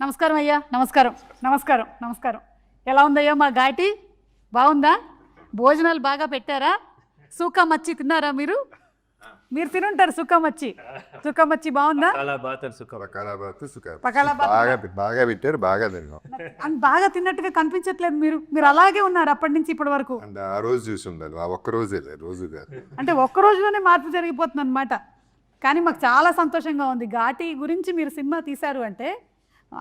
నమస్కారం అయ్యా నమస్కారం నమస్కారం నమస్కారం. ఎలా ఉందయ్యా మా ఘాటి? బాగుందా? భోజనాలు బాగా పెట్టారా? సూకా మచ్చి తిన్నారా మీరు? మీరు తినుంటారు సుక్క మచ్చి. సుక్క మచ్చి బాగుందా? బాగా సుఖ పెట్టారు బాగా తిన్నాం. బాగా తిన్నట్టుగా కనిపించట్లేదు మీరు. మీరు అలాగే ఉన్నారు అప్పటి నుంచి ఇప్పటి వరకు. అండ్ ఆ రోజు చూసి ఉండాలి ఆ ఒక్క రోజే అంటే ఒక్క రోజులోనే మార్పు జరిగిపోతుంది అనమాట కానీ మాకు చాలా సంతోషంగా ఉంది. ఘాటి గురించి మీరు సినిమా తీశారు అంటే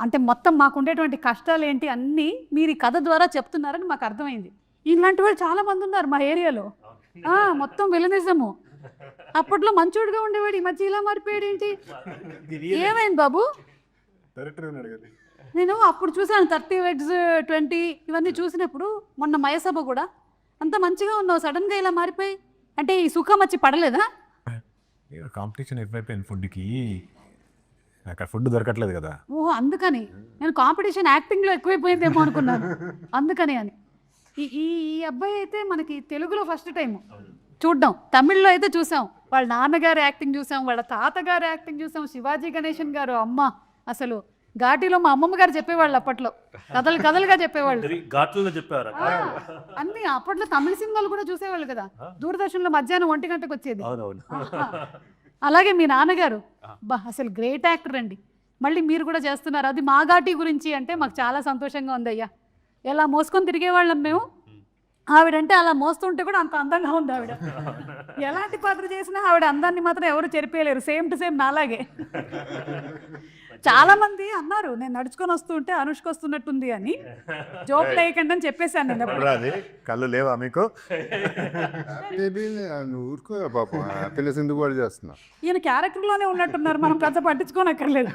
అంటే మొత్తం మాకు ఉండేటువంటి కష్టాలు ఏంటి అన్నీ మీరు ఈ కథ ద్వారా చెప్తున్నారని మాకు అర్థమైంది. ఇలాంటి వాళ్ళు చాలా మంది ఉన్నారు మా ఏరియాలో. ఆ, మొత్తం విలనిజము. అప్పట్లో మంచోడుగా ఉండేవాడు. ఈ మధ్య ఇలా మారిపోయాడు ఏంటి ఏమైంది బాబు? నేను అప్పుడు చూశాను థర్టీ వెడ్స్ ట్వంటీ ఇవన్నీ చూసినప్పుడు మొన్న మయసభ కూడా. అంత మంచిగా ఉన్నావు. సడన్గా ఇలా మారిపోయి. అంటే ఈ సుఖం వచ్చి పడలేదా? కాంపిటీషన్ ఎక్కువైపోయింది ఫుడ్కి. అక్కడ ఫుడ్ దొరకట్లేదు కదా. ఓహో అందుకని. నేను కాంపిటీషన్ యాక్టింగ్లో ఎక్కువైపోయిందేమో అనుకున్నాను. అందుకని అని. ఈ ఈ ఈ అబ్బాయి అయితే మనకి తెలుగులో ఫస్ట్ టైం. చూడ్డం. తమిళ్ళో అయితే చూసాం. వాళ్ళ నాన్నగారి యాక్టింగ్ చూసాం. వాళ్ళ తాతగారి యాక్టింగ్ చూసాం. శివాజీ గణేశన్ గారు అమ్మ. అసలు ఘాటీలో మా అమ్మమ్మ గారు చెప్పేవాళ్ళు అప్పట్లో. కథలు కథలుగా చెప్పేవాళ్ళు. ఘాట్లలో చెప్పారు అన్ని అప్పట్లో తమిళ సినిమాలు కూడా చూసేవాళ్ళు కదా. దూరదర్శన్లో మధ్యాహ్నం ఒంటి గంటకు వచ్చేది అలాగే మీ నాన్నగారు. బా అసలు గ్రేట్ యాక్టర్ అండి. మళ్ళీ మీరు కూడా చేస్తున్నారు. అది మా ఘాటి గురించి అంటే మాకు చాలా సంతోషంగా ఉంది అయ్యా ఎలా మోసుకొని తిరిగేవాళ్ళం మేము. ఆవిడంటే అలా మోస్తుంటే కూడా అంత అందంగా ఉంది ఆవిడ. ఎలాంటి పాత్ర చేసినా ఆవిడ అందాన్ని మాత్రం ఎవరు చెరిపేయలేరు. సేమ్ టు సేమ్ నాలాగే. చాలా మంది అన్నారు నేను నడుచుకొని వస్తుంటే అనుష్క వస్తున్నట్టుంది అని. జోక్ లేకండి అని చెప్పేశాను నేను అప్పుడు. అది కళ్ళు లేవా మీకు? నువ్వు ఊరుకో పాపం హ్యాపీనెస్ ఎందుకు కూడా చేస్తున్నా. ఈయన క్యారెక్టర్లోనే ఉన్నట్టున్నారు మనం పెద్ద పట్టించుకోనక్కర్లేదు.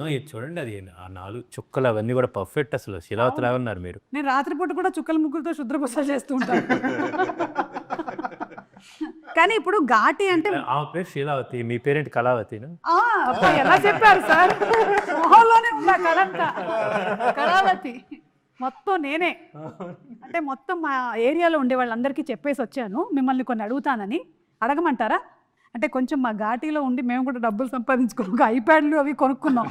నో, ఇది చూడండి అది ఆ నాలుగు చుక్కలు అవన్నీ కూడా పర్ఫెక్ట్ అసలు. శిలావతిలా ఉన్నారు మీరు? నేను రాత్రిపూట కూడా చుక్కల ముగ్గులతో శుద్రపూసలు చేస్తూ ఉంటాను. కానీ ఇప్పుడు ఘాటి అంటే ఆ పేరు శీలావతి మీ పేరేంటి అబ్బా, ఎలా చెప్పారు సార్? మొహంలోనే ఉందా కళంతా కళావతి. మొత్తం నేనే. అంటే మొత్తం మా ఏరియాలో ఉండే వాళ్ళందరికీ చెప్పేసి వచ్చాను. మిమ్మల్ని కొన్ని అడుగుతానని. అడగమంటారా? అంటే కొంచెం మా ఘాటీలో ఉండి మేము కూడా డబ్బులు సంపాదించుకో ఐప్యాడ్లు అవి కొనుక్కున్నాం.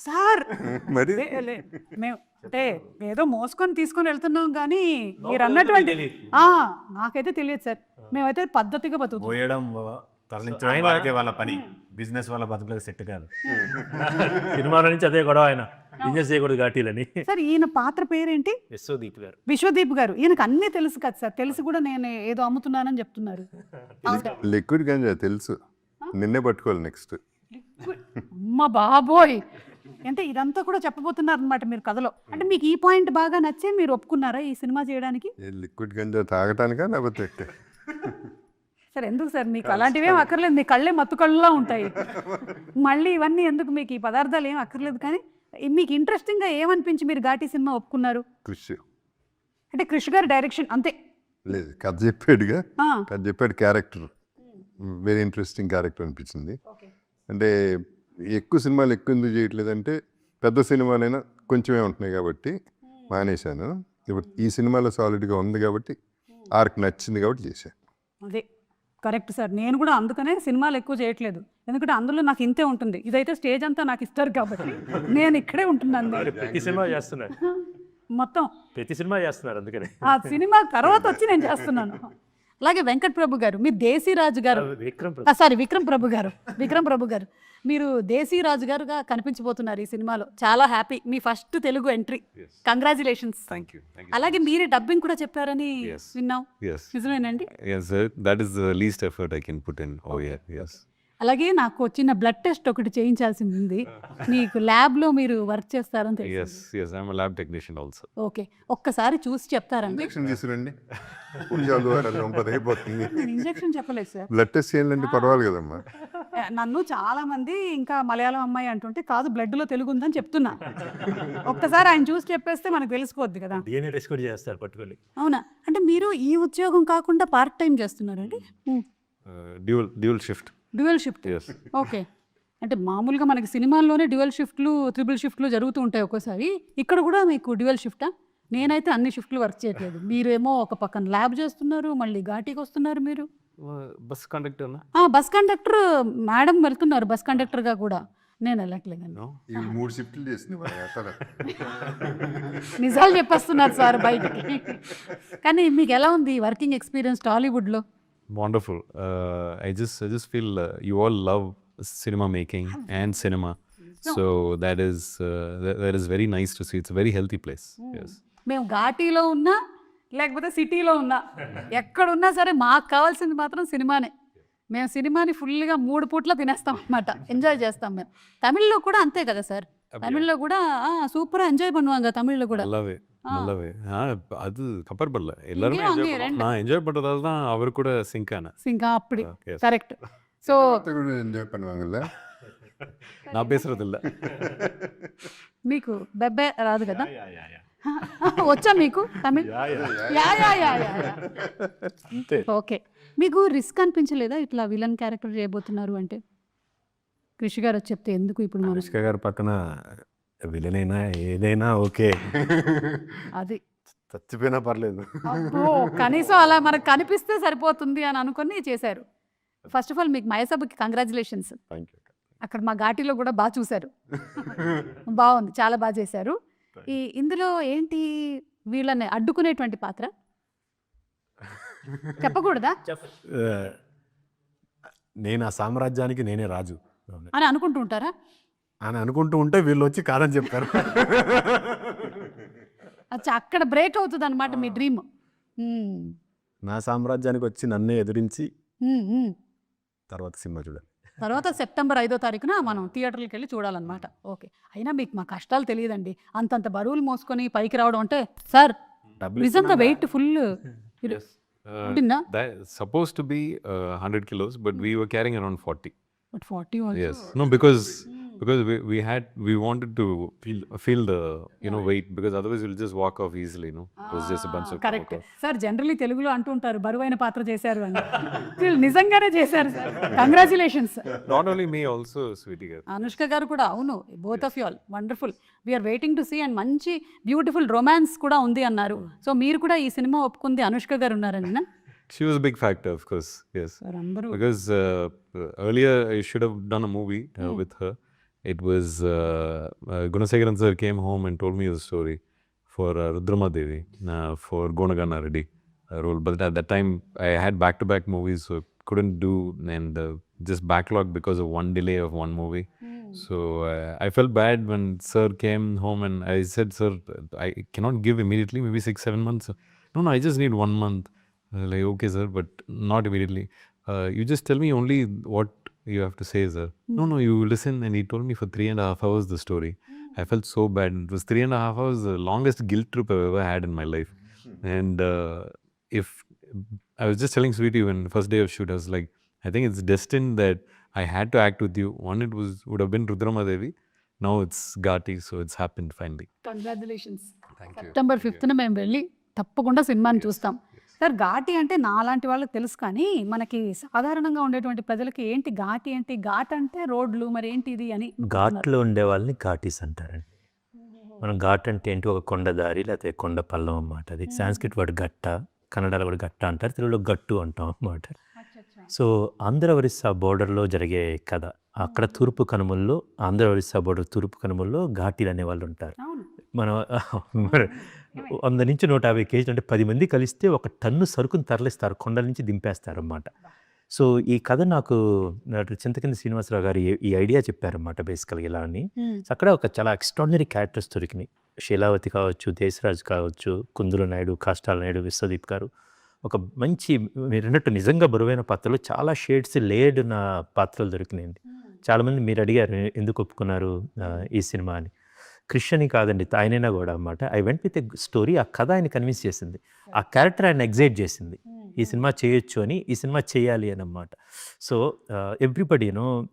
సార్ మరి? మేము అంటే ఏదో మోసుకొని తీసుకొని వెళ్తున్నాం కానీ మీరు అన్నటువంటి ఆ, నాకైతే తెలియదు సార్. మేమైతే పద్ధతిగా బతుకుతాం పోయడం తరలించడం వాళ్ళకి వాళ్ళ పని. బిజినెస్ వాళ్ళ బతుకులకు సెట్ కాదు. సినిమాల నుంచి అదే గొడవ ఆయన. బిజినెస్ చేయకూడదు ఘాటీలని. సార్ ఈయన పాత్ర పేరేంటి? యశోదీప్ గారు. విశ్వదీప్ గారు. ఈయనకు అన్నీ తెలుసు కదా సార్. తెలిసి కూడా నేను ఏదో అమ్ముతున్నానని చెప్తున్నారు. లిక్విడ్ గంజా తెలుసు. నిన్నే పట్టుకోవాలి నెక్స్ట్. అమ్మ బాబోయ్! అంటే ఇదంతా కూడా చెప్పబోతున్నారు అనమాట మీరు కథలో. అంటే మీకు ఈ పాయింట్ బాగా నచ్చే మీరు ఒప్పుకున్నారా ఈ సినిమా చేయడానికి? లిక్విడ్ గంజా తాగటానికా లేకపోతే సార్ ఎందుకు సార్? మీకు అలాంటివి ఏం అక్కర్లేదు. మీ కళ్ళే మత్తు కళ్ళులా ఉంటాయి. మళ్ళీ ఇవన్నీ ఎందుకు మీకు ఈ పదార్థాలు ఏం అక్కర్లేదు? కానీ మీకు ఇంట్రెస్టింగ్గా ఏమనిపించి మీరు ఘాటీ సినిమా ఒప్పుకున్నారు? కృషి అంటే కృషి గారి డైరెక్షన్ అంతే. లేదు కథ చెప్పాడుగా. కథ చెప్పాడు క్యారెక్టర్. వెరీ ఇంట్రెస్టింగ్ క్యారెక్టర్ అనిపించింది. అంటే ఎక్కువ సినిమాలు ఎక్కువ ఎందుకు చేయట్లేదంటే పెద్ద సినిమాలైనా కొంచెమే ఉంటున్నాయి కాబట్టి మానేశాను. ఇప్పుడు ఈ సినిమాలో సాలిడ్గా ఉంది కాబట్టి ఆర్క్ నచ్చింది కాబట్టి చేశాను. అదే కరెక్ట్ సార్. నేను కూడా అందుకనే సినిమాలు ఎక్కువ చేయట్లేదు. ఎందుకంటే అందులో నాకు ఇంతే ఉంటుంది. ఇదైతే స్టేజ్ అంతా నాకు ఇస్తారు కాబట్టి నేను ఇక్కడే ఉంటున్నాను. ప్రతి సినిమా చేస్తున్నారు. మొత్తం. ప్రతి సినిమా చేస్తున్నారు అందుకని. ఆ సినిమా తర్వాత వచ్చి నేను చేస్తున్నాను. అలాగే వెంకట్ ప్రభు గారు మీరు దేశీరాజు గారు. విక్రమ్ సారీ విక్రమ్ ప్రభు గారు. విక్రమ్ ప్రభు గారు. మీరు దేశీరాజు గారుగా కనిపించబోతున్నారు ఈ సినిమాలో చాలా happy me first Telugu entry congratulations. Thank you. అలాగే మీరే డబ్బింగ్ కూడా చెప్పారని Yes. విన్నాం Yes. నిజమేనండి Yes, sir. That is the least effort I can put in. Oh, yeah. Yes. అలాగే నాకు వచ్చిన బ్లడ్ టెస్ట్ ఒకటి చేయించాల్సింది ఉంది మీకు ల్యాబ్లో మీరు వర్క్ చేస్తారని తెలుసు Yes. Yes. I'm a lab technician also. Okay ఒక్కసారి చూసి చెప్తారండి ఇంజక్షన్ తీసుకురండి రొంపది అయిపోతుంది ఇంజెక్షన్ చెప్పలేదు సార్ బ్లడ్ టెస్ట్ చేయాలంటే పర్వాలేదు కదమ్మా నన్ను చాలా మంది ఇంకా మలయాళం అమ్మాయి అంటుంటే కాదు బ్లడ్లో తెలుగు ఉందని చెప్తున్నా. ఒక్కసారి ఆయన చూసి చెప్పేస్తే మనకు తెలిసిపోద్ది కదా. చేస్తారు పట్టుకొని అవునా? అంటే మీరు ఈ ఉద్యోగం కాకుండా పార్ట్ టైం చేస్తున్నారండి? dual dual shift. Dual shift? Yes. Okay. అంటే మామూలుగా మనకి సినిమాల్లోనే డ్యూయల్ షిఫ్ట్లు త్రిబుల్ షిఫ్ట్లు జరుగుతూ ఉంటాయి ఒక్కోసారి. ఇక్కడ కూడా మీకు డ్యూయల్ షిఫ్టా? నేనైతే అన్ని షిఫ్ట్లు వర్క్ చేయట్లేదు. మీరేమో ఒక పక్కన ల్యాబ్ చేస్తున్నారు మళ్ళీ ఘాటీకి వస్తున్నారు మీరు. Bus conductor bus conductor madam వెళ్తున్నారు బస్ కండక్టర్గా కూడా. నేను వెళ్ళట్లేదు ఈ మూడు సార్ బయటకి. కానీ మీకు ఎలా ఉంది వర్కింగ్ ఎక్స్పీరియన్స్ టాలీవుడ్లో I just I just you all love cinema making and cinema so that is that nice to see its place మేము ఘాటీలో ఉన్నా లేకపోతే సిటీలో ఉన్నా. ఎక్కడున్నా సరే మాకు కావాల్సింది మాత్రం సినిమానే. మేము సినిమాని ఫుల్గా మూడు పూట్ల తినేస్తాం అనమాట ఎంజాయ్ చేస్తాం మేము. తమిళ్లో కూడా అంతే కదా సార్? తమిழ்ல கூட சூப்பரா என்ஜாய் பண்ணுவாங்க தமிழ்ல கூட நல்லாவே நல்லாவே அது கம்பேர் பண்ணல எல்லாருமே நான் என்ஜாய் பண்றதால தான் அவர் கூட சிங்க் ஆன சிங்க் அப்படி கரெக்ட் சோ என்ஜாய் பண்ணுவாங்கல்ல? நான் பேசுறது இல்ல మీకు బెబ్బే రాదు కదా? వచ్చా మీకు? Tamil? Yeah yeah. Yeah yeah yeah. Okay. మీకు రిస్క్ అనిపించలేదా ఇట్లా విలన్ క్యారెక్టర్ చేయబోతున్నారు అంటే? కృషి గారు వచ్చి చెప్తే ఎందుకు ఇప్పుడు మనం? అనుష్క గారి పక్కన విలన్ అయినా ఏదైనా ఓకే. అది. చచ్చిపోయినా పర్లేదు. అబ్బో కనీసం అలా మనకు కనిపిస్తే సరిపోతుంది అని అనుకొని చేశారు. ఫస్ట్ ఆఫ్ ఆల్ మీకు మయసభకి కంగ్రాచులేషన్స్ థ్యాంక్ యూ అక్కడ మా ఘాటీలో కూడా బాగా చూశారు. బాగుంది చాలా బాగా చేశారు. ఈ ఇందులో ఏంటి వీళ్ళని అడ్డుకునేటువంటి పాత్ర? చెప్పకూడదా? నేను ఆ సామ్రాజ్యానికి నేనే రాజు. అని అనుకుంటూ ఉంటారా? అని అనుకుంటూ ఉంటే వీళ్ళు వచ్చి కాదని చెప్పారు. అచ్చా అక్కడ బ్రేక్ అవుతుంది అనమాట మీ డ్రీమ్. నా సామ్రాజ్యానికి వచ్చి నన్నే ఎదిరించి తర్వాత సినిమా చూడాలి. తర్వాత సెప్టెంబర్ ఐదో తారీఖున మనం థియేటర్కి వెళ్ళి చూడాలన్నమాట. ఓకే. అయినా మీకు మా కష్టాలు తెలియదండి. అంతంత బరువులు మోసుకొని పైకి రావడం అంటే సార్ నిజంగా weight full. To be uh, 100 kilos, but we were carrying around 40. But forty Yes. No, because we, we had we wanted to feel feel the you know weight because otherwise we'll just walk off easily. You know, it was just a bunch of correct. Sir generally తెలుగులో అంటుంటారు బరువైన పాత్ర చేశారు అని వీళ్ళు నిజంగానే చేశారు sir congratulations Not only me, also Sweetie girl. Anushka garu కూడా అవును both of you all wonderful we are waiting to see and మంచి బ్యూటిఫుల్ రొమాన్స్ కూడా ఉంది అన్నారు సో మీరు కూడా ఈ సినిమా ఒప్పుకుంది అనుష్క గారు ఉన్నారని She was a big factor, of course. Yes. Because uh, earlier I should have done a movie uh, with her. It was uh, uh, Gunasegaran sir came home and told me the story for uh, Rudrama Devi uh, for Gonagana Reddy uh, role. But at that time I had back to back movies, so couldn't do and uh, just backlog because of one delay of one movie. So uh, I felt bad when sir came home and I said, Sir, I cannot give immediately, maybe six, seven months. No, no, I just need one month. Uh, like, okay, sir, but not immediately. Uh, you just tell me only what you have to say, sir. No, no, you listen. And he told me for three and a half hours the story. I felt so bad. It was three and a half hours, the longest guilt trip I've ever had in my life. And uh, if I was just telling Sweetie when first day of shoot, I was like, I think it's destined that I had to act with you. One, it was would have been Rudrama Devi. Now it's Gati, so it's happened finally. Congratulations September ఫిఫ్త్న మేము వెళ్ళి తప్పకుండా సినిమాని చూస్తాం sir Ghaati అంటే నాలాంటి వాళ్ళకి తెలుసు కానీ మనకి సాధారణంగా ఉండేటువంటి ప్రజలకి ఏంటి ఘాటి ఏంటి? ఘాట్ అంటే రోడ్లు మరి ఏంటి ఇది అని ఘాట్లో ఉండే వాళ్ళని ఘాటీస్ అంటారండి. మనం ఘాట్ అంటే ఏంటి? ఒక కొండ దారి లేకపోతే కొండ పల్లం అన్నమాట. అది సాంస్క్రిట్ వర్డ్ గట్ట కన్నడలో కూడా గట్ట అంటారు తెలుగులో గట్టు అంటాం అన్నమాట. సో ఆంధ్ర ఒరిస్సా బోర్డర్లో జరిగే కథ అక్కడ తూర్పు కనుమల్లో ఆంధ్ర ఒరిస్సా బోర్డర్ తూర్పు కనుమల్లో ఘాటీలు అనే వాళ్ళు ఉంటారు. మనం వంద నుంచి నూట యాభై కేజీలు అంటే పది మంది కలిస్తే ఒక టన్ను సరుకుని తరలిస్తారు కొండల నుంచి దింపేస్తారు అన్నమాట సో ఈ కథ నాకు చింతకింది శ్రీనివాసరావు గారు ఈ- ఐడియా చెప్పారన్నమాట బేసికల్గా ఇలా అని. అక్కడ ఒక చాలా ఎక్స్ట్రాడినరీ క్యారెక్టర్స్ దొరికినాయి. శీలావతి కావచ్చు దేశరాజు కావచ్చు కుందుల నాయుడు కాష్టాల నాయుడు విశ్వదీప్ గారు. ఒక మంచి మీరు అన్నట్టు నిజంగా బరువైన పాత్రలు చాలా షేడ్స్ లేడ్ ఉన్న పాత్రలు దొరికినాయండి. చాలామంది మీరు అడిగారు ఎందుకు ఒప్పుకున్నారు ఈ సినిమా అని. క్రిస్టియని కాదండి ఆయనైనా కూడా అన్నమాట. I went with a story ఆ కథ ఆయన కన్విన్స్ చేసింది. ఆ క్యారెక్టర్ ఆయన ఎగ్జైట్ చేసింది. ఈ సినిమా చేయొచ్చు అని ఈ సినిమా చేయాలి అని అన్నమాట. సో ఎవ్రీబడీను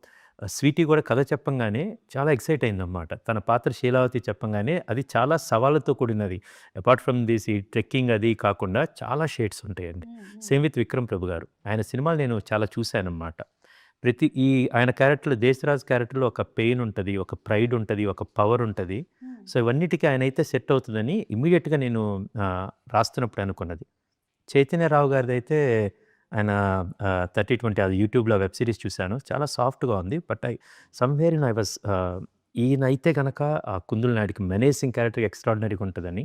స్వీటీ కూడా కథ చెప్పంగానే చాలా ఎక్సైట్ అయిందన్నమాట. తన పాత్ర శీలావతి చెప్పంగానే అది చాలా సవాళ్ళతో కూడినది. అపార్ట్ ఫ్రమ్ దిస్ ఈ ట్రెక్కింగ్ అది కాకుండా చాలా షేడ్స్ ఉంటాయండి. సేమ్ విత్ విక్రమ్ ప్రభు గారు. ఆయన సినిమాలు నేను చాలా చూశానన్నమాట. ప్రతి ఈ ఆయన క్యారెక్టర్లో దేశరాజ్ క్యారెక్టర్లో ఒక పెయిన్ ఉంటుంది ఒక ప్రైడ్ ఉంటుంది ఒక పవర్ ఉంటుంది. సో ఇవన్నిటికీ ఆయన అయితే సెట్ అవుతుందని ఇమీడియట్గా నేను రాస్తున్నప్పుడు అనుకున్నది. చైతన్యరావు గారిది అయితే ఆయన థర్టీ ట్వంటీ అది యూట్యూబ్లో వెబ్ సిరీస్ చూశాను. చాలా సాఫ్ట్గా ఉంది. But I somewhere in I was ఈయన అయితే కనుక ఆ కుందుల నాయుడికి మెనేసింగ్ క్యారెక్టర్ ఎక్స్ట్రాడినరీగా ఉంటుందని